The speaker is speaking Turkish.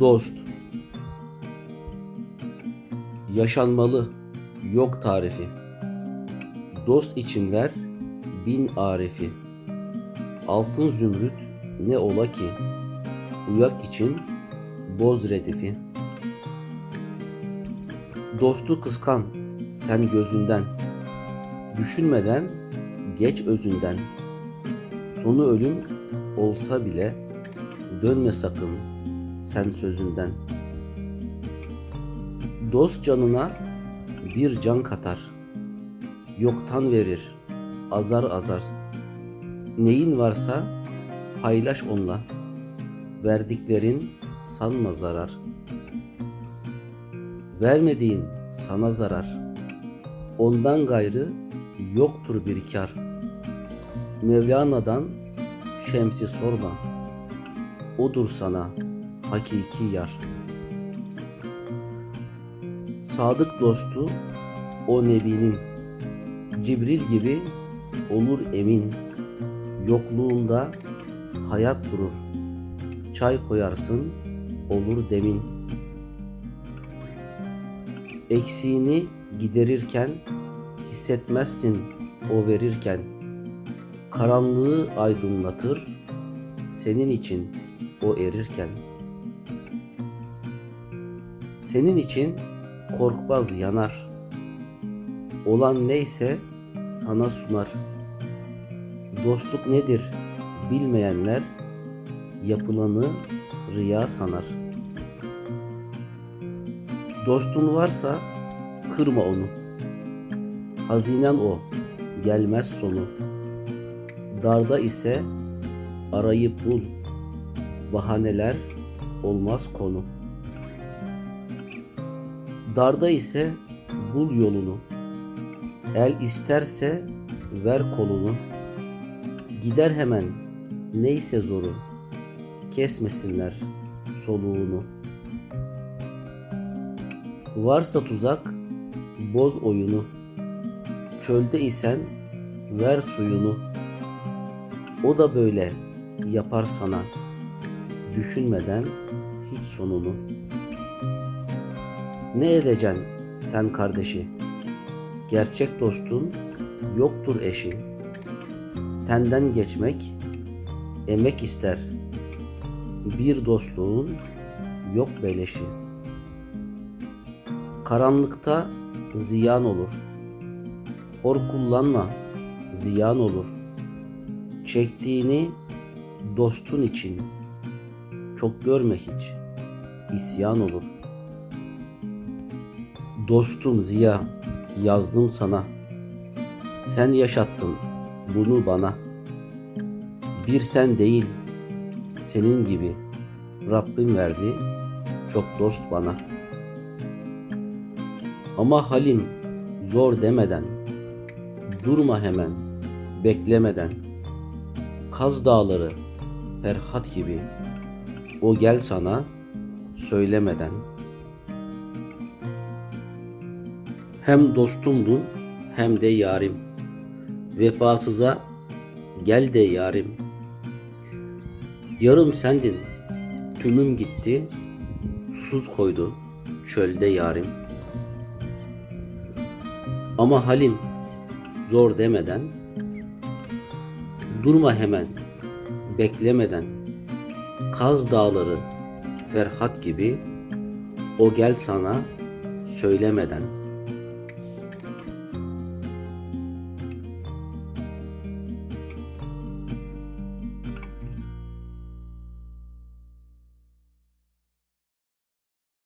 Dost Yaşanmalı, yok tarifi. Dost için ver bin arifi. Altın zümrüt ne ola ki? Uyak için boz redifi. Dostu kıskan sen gözünden. Düşünmeden geç özünden. Sonu ölüm olsa bile dönme sakın sen sözünden. Dost canına bir can katar. Yoktan verir azar azar. Neyin varsa paylaş onunla. Verdiklerin sanma zarar. Vermediğin sana zarar. Ondan gayrı yoktur bir kar. Mevlana'dan Şems'i sorma. Odur sana hakiki yar. Sadık dostu o nebinin Cibril gibi olur emin. Yokluğunda hayat durur. Çay koyarsın olur demin. Eksiğini giderirken hissetmezsin o verirken. Karanlığı aydınlatır senin için o erirken. Senin için korkmaz yanar. Olan neyse sana sunar. Dostluk nedir bilmeyenler yapılanı riya sanar. Dostun varsa kırma onu. Hazinen o, gelmez sonu. Darda ise arayıp bul. Bahaneler olmaz konu. Darda ise bul yolunu. El isterse ver kolunu. Gider hemen neyse zoru. Kesmesinler soluğunu. Varsa tuzak boz oyunu. Çölde isen ver suyunu. O da böyle yapar sana. Düşünmeden hiç sonunu. Ne edeceksin sen kardeşi? Gerçek dostun yoktur eşi. Tenden geçmek emek ister. Bir dostluğun yok beleşi. Karanlıkta ziyan olur. Hor kullanma, ziyan olur. Çektiğini dostun için çok görme hiç, isyan olur. Dostum Ziya, yazdım sana. Sen yaşattın bunu bana. Bir sen değil, senin gibi Rabbim verdi çok dost bana. Ama halim zor demeden, durma hemen, beklemeden. Kaz dağları Ferhat gibi, o gel sana söylemeden. Hem dostumdun hem de yarim. Vefasıza gel de yarim. Yarım sendin, tümüm gitti, susuz koydu çölde yarim. Ama halim zor demeden, durma hemen, beklemeden, Kaz dağları Ferhat gibi, o gel sana söylemeden.''